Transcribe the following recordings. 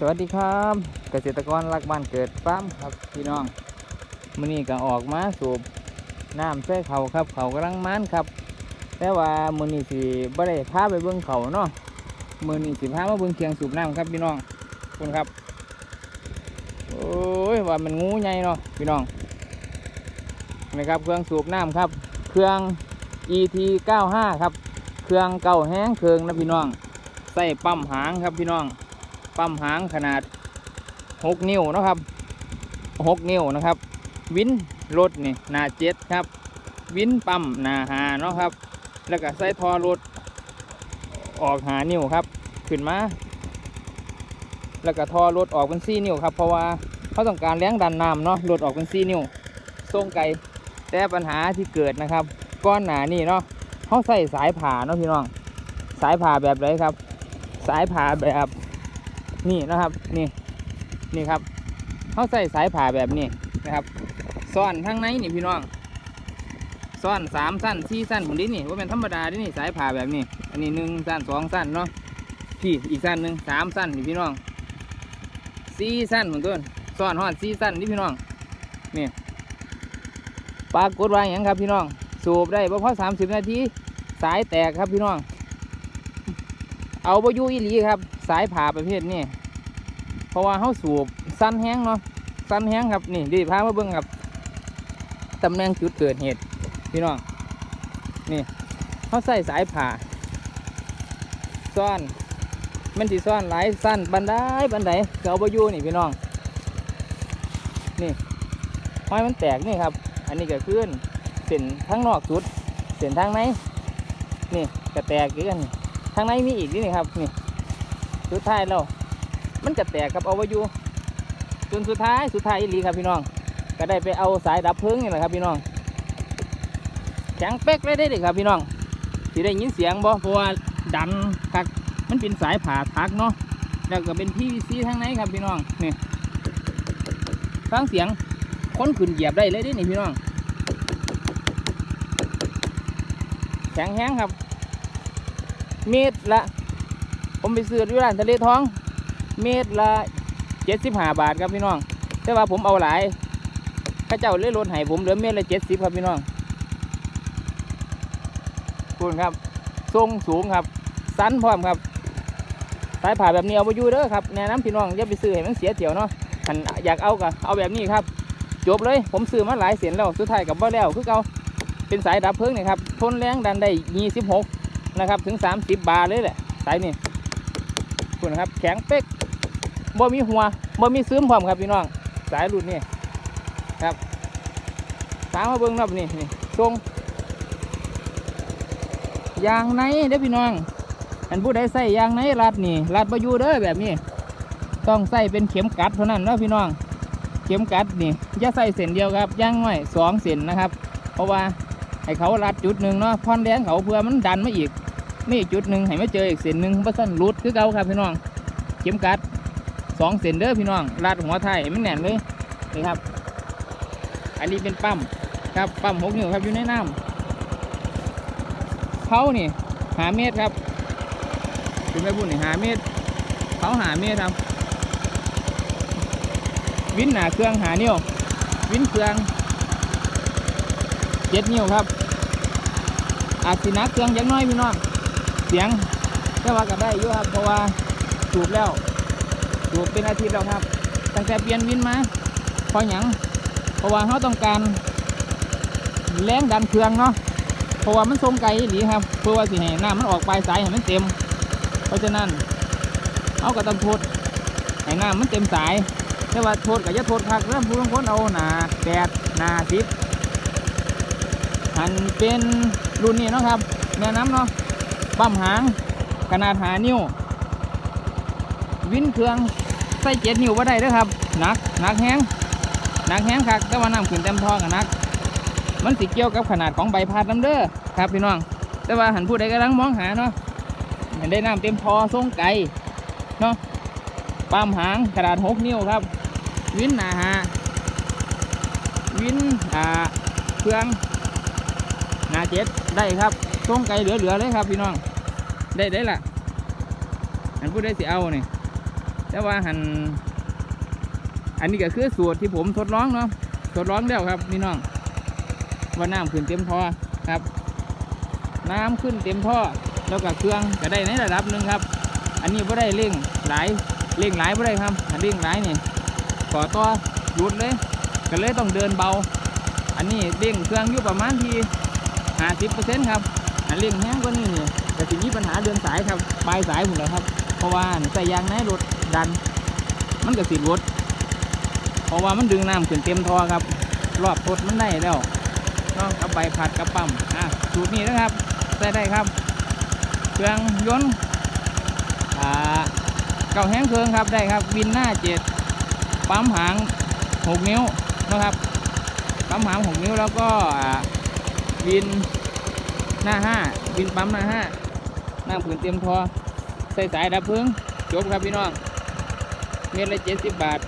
สวัสดีครับ เกษตรกรรักบ้านเกิดฟาร์มครับพี่น้องมื้อนี้ก็ออกมาสูบน้ำใส่เขาครับ เขากำลังมันครับ แต่ว่ามื้อนี้สิบ่ได้พาไปเบิ่งเขาเนาะมื้อนี้สิพามาเบิ่งเคียงสูบน้ำครับพี่น้องคุณครับโอ้ยว่ามันงูใหญ่เนาะพี่น้องนะครับเครื่องสูบน้ำครับ เครื่อง ET 95ครับ เครื่องเก่าแห้งเครื่องนะพี่น้องใส่ปั๊มหางครับพี่น้อง ปั๊มหางขนาด 6 นิ้วนะครับ 6 นิ้วนะครับ วินรถนี่หนาเจ็ดครับ วินปั๊มหนาหาเนาะครับ แล้วก็ใส่ทอรถออกหานิ้วครับ ขึ้นมา แล้วก็ทอรถออกเป็น4นิ้วครับ เพราะว่าเขาต้องการแรงดันน้ำเนาะรถออกเป็น4นิ้วส่งไกลแต่ปัญหาที่เกิดนะครับ ก้อนหนานี่เนาะเขาใส่สายผ่าเนาะพี่น้อง สายผ่าแบบไรครับ สายผ่าแบบ นี่นะครับนี่นี่ครับเขาใส่สายผ่าแบบนี้นะครับซ่อนทั้งในนี่พี่น้องซ่อนสามสั้นสี่สั้นผมดินี่ว่าเป็นธรรมดาดินี่สายผ่าแบบนี้ อันนี้หนึ่งสั้นสองสั้นเนาะพี่อีกสั้นหนึ่งสามสั้นนี่พี่น้องสี่สั้นเหมือนกันซ่อนหอดสี่สั้นนี่พี่น้องนี่ปรากฏว่าอย่างครับพี่น้อง สูบได้เพราะสามสิบนาทีสายแตกครับพี่น้อง เอาบอยู่อีหลีครับ สายผ่าประเภทนี้ เพราะว่าเขาสูบสั้นแห้งเนาะสั้นแห้งครับนี่ดีพามาเบิ่งครับตำแหน่งจุดเกิดเหตุพี่น้องนี่เขาใส่สายผ่าซ่อนมันสิซ่อนหลายสั้นบันไดบันไดเอาบอยู่นี่พี่น้องนี่ห้อยมันแตกนี่ครับ อันนี้ก็ขึ้นเส้นทั้งนอกสุดเส้นทางในนี่ก็แตกกันทางในมีอีกนี่ครับนี่สุดท้ายแล้ว มันก็แตกครับเอาไว้อยู่จนสุดท้ายสุดท้ายอีหลีครับพี่น้อง ก็ได้ไปเอาสายดับเพลิงนี่แหละครับพี่น้องแข็งเป๊กเลยได้เลยครับพี่น้องสิได้ยินเสียงบ่เพราะว่าดันคักมันเป็นสายผ่าทักเนาะแล้วก็เป็น PVC ทางในครับพี่น้องนี่ฟังเสียงค้นขึ้นเหยียบได้เลยเด้นี่พี่น้องแข็งแห้งครับเมตรละ ผมไปซื้อที่ร้านทะเลทอง เมตรละเจ็ดสิบห้าบาทครับพี่น้อง แต่ว่าผมเอาหลายข้าเจ้าเลยลดให้ผมเหลือเมตรละเจ็ดสิบครับพี่น้องคุณครับ ทรงสูงครับ สันพร้อมครับ สายผ่าแบบนี้เอาไปอยู่เด้อครับแนะนำพี่น้องอย่าไปซื้อให้มันเสียเที่ยวเนาะคันอยากเอาก็เอาแบบนี้ครับ จบเลย ผมซื้อมาหลายเสียนแล้ว สุดท้ายกับบ่แล้ว คือเก่าเป็นสายดับเพลิงนี่ครับ ทนแรงดันได้ยี่สิบหกนะครับ ถึงสามสิบบาทเลยแหละ สายนี่คุณครับ แข็งเป๊ก บ่มีหัวบ่มีซึมพร้อมครับพี่น้อง สายรุ่นนี่ครับตามมาเบิ้งนับนี่นี่ทรงยางในเด้อพี่น้อง อันผู้ใดใส่ยางในรัดนี่รัดประยูเด้อแบบนี้ ต้องใส่เป็นเข็มกัดเท่านั้นนะพี่น้อง เข็มกัดนี่อย่าใส่เส้นเดียวครับย่างน้อยสองเส้นนะครับ เพราะว่าให้เขารัดจุดหนึ่งเนาะพอนแรงเขาเพื่อมันดันมาอีกไมีอีกจุดหนึ่งให้มาเจออีกเส้นหนึ่งเพราะสั้นรุดคือเก่าครับพี่น้อง เข็มกัด สองเส้นเด้อพี่น้องรัดหัวไทยมันแน่นเลยนี่ครับ อันนี้เป็นปั๊มครับปั๊มหกนิ้วครับอยู่ในน้ำเขานี่หาเมตรครับคุณแม่บุญนี่หาเมตรเขาหาเมตรครับ วินหนาเครื่องหานิ้ววินเครื่องเจ็ดนิ้วครับ อาจสินักเครื่องยังน้อยพี่น้องเสียงแต่ว่าก็ได้อยู่ครับเพราะว่าสูบแล้ว สูเป็นอาทิตย์แล้วครับ ตั้งแต่เปลี่ยนวินมาเพราะหยังเพราะว่าเขาต้องการแรงดันเครื่องเนาะเพราะว่ามันทรงไกลหลีครับ เพื่อว่าสิให้น้ำมันออกปลายสายให้มันเต็ม เพราะฉะนั้นเอาก็ต้องทดให้น้ำมันเต็มสายแต่ว่าโทษก็จะโทษคักเริ่มผู้บางคนเอาหนาแปดหนาสิบอันเป็นรุ่นนี้เนาะครับแนะนำเนาะปั๊มหางขนาดหานิ้ว วินเครื่องใส่เจ็ดนิ้วว่าได้เด้อครับหนักหนักแห้งหนักแห้งคักแต่ว่าน้ำขึ้นเต็มท้อกันนัก มันสิเกี่ยวกับขนาดของใบพัดน้ำเด้อครับพี่น้อง แต่ว่าหันผู้ใดกำลังมองหาเนาะเห็นได้น้ำเต็มพอทรงไก่เนาะปั๊มหางขนาดหกนิ้วครับ วินหนาหาวินอ่าเครื่องหนาเจ็ดได้ครับทรงไก่เหลือๆเลยครับพี่น้องได้ได้ละอันผู้ได้สิเอานี่ แต่ว่าหันอันนี้ก็คือสูตรที่ผมทดลองเนาะทดลองแล้วครับพี่น้องว่าน้ำขึ้นเต็มท่อครับ น้ำขึ้นเต็มท่อแล้วก็เครื่องก็ได้ในระดับหนึ่งครับ อันนี้ไม่ได้เร่งหลายเร่งหลายไม่ได้ครับอันเร่งหลายนี่ก่อต่อหยุดเลยก็เลยต้องเดินเบา อันนี้เร่งเครื่องอยู่ประมาณที่ห้าสิบเปอร์เซ็นต์ครับอันเร่งแห้งกว่านี่ มีปัญหาเดินสายครับปลายสายหมดเลยครับ เพราะว่าใส่ยางในรถดัน มันก็สิรถเพราะว่ามันดึงน้ำขึ้นเต็มท่อครับ รอบทดมันได้แล้วเนาะกับใบพัดกับปั๊มอะสูตรนี้นะครับใส่ได้ครับ เครื่องยนต์อ่าเก่าแห้งเครื่องครับได้ครับบินหน้าเจ็ดปั๊มหางหกนิ้วนะครับปั๊มหางหกนิ้วแล้วก็อ่าบินหน้าห้าบินปั๊มหน้าห้า น้ำผืนเตี้ยมทอใส่สายดับเพลิงจบครับพี่น้อง เม็ดละเจ็ดสิบบาท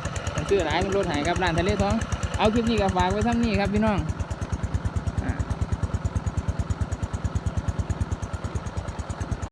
ซื้อหลายมันลดใหายครับร้านทะเลทอง เอาคลิปนี้กับฝากไว้ท่านี้ครับพี่น้อง